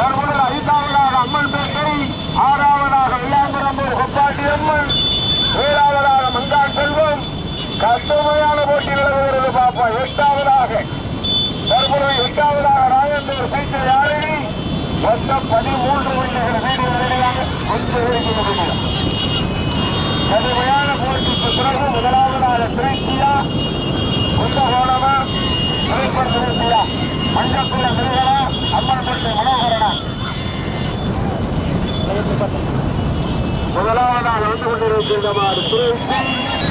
தற்போது ஐந்தாவதாக அம்மன் பேட்டை ஆறாவதாக வில்லாங்குரம்பூர் கொப்பாட்டி அம்மன் ஏழாவதாக மங்கான் செல்வம். கடுமையான போட்டி நிலவுகிறது பாப்பா எட்டாவதாக. தற்போது எட்டாவதாக ராஜேந்தர் சைக்கிள் யாழினி. மொத்தம் பதிமூன்று வீடுகள் வீடுகள் கொஞ்சம் கடுமையான போட்டிக்கு பிறகு முதலாவதாக திரைக்கு முதலாவதாக வந்து கொண்டிருக்கின்ற திருச்சி